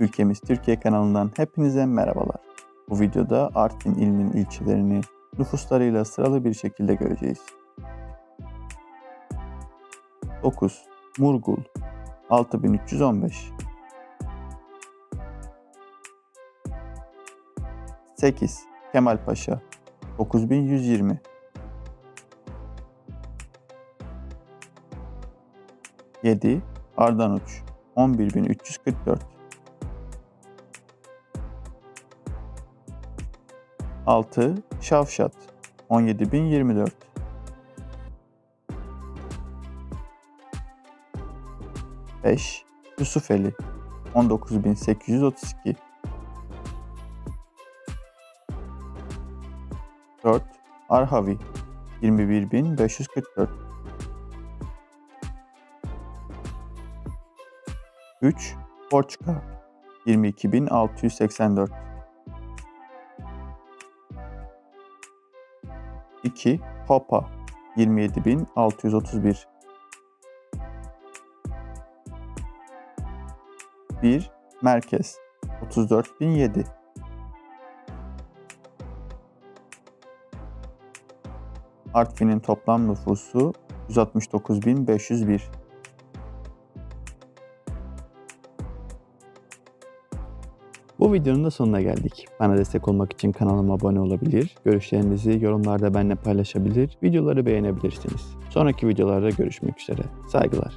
Ülkemiz Türkiye kanalından hepinize merhabalar. Bu videoda Artvin ilinin ilçelerini nüfuslarıyla sıralı bir şekilde göreceğiz. 9. Murgul 6315 8. Kemalpaşa 9120 7. Ardanuç 11344 6. Şavşat 17024 5. Yusufeli 19832 4. Arhavi 21544 3. Borçka 22684 2. Hopa 27631 1. Merkez 34007 Artvin'in toplam nüfusu 169.501 Bu videonun da sonuna geldik. Bana destek olmak için kanalıma abone olabilir, görüşlerinizi yorumlarda benimle paylaşabilir, videoları beğenebilirsiniz. Sonraki videolarda görüşmek üzere. Saygılar.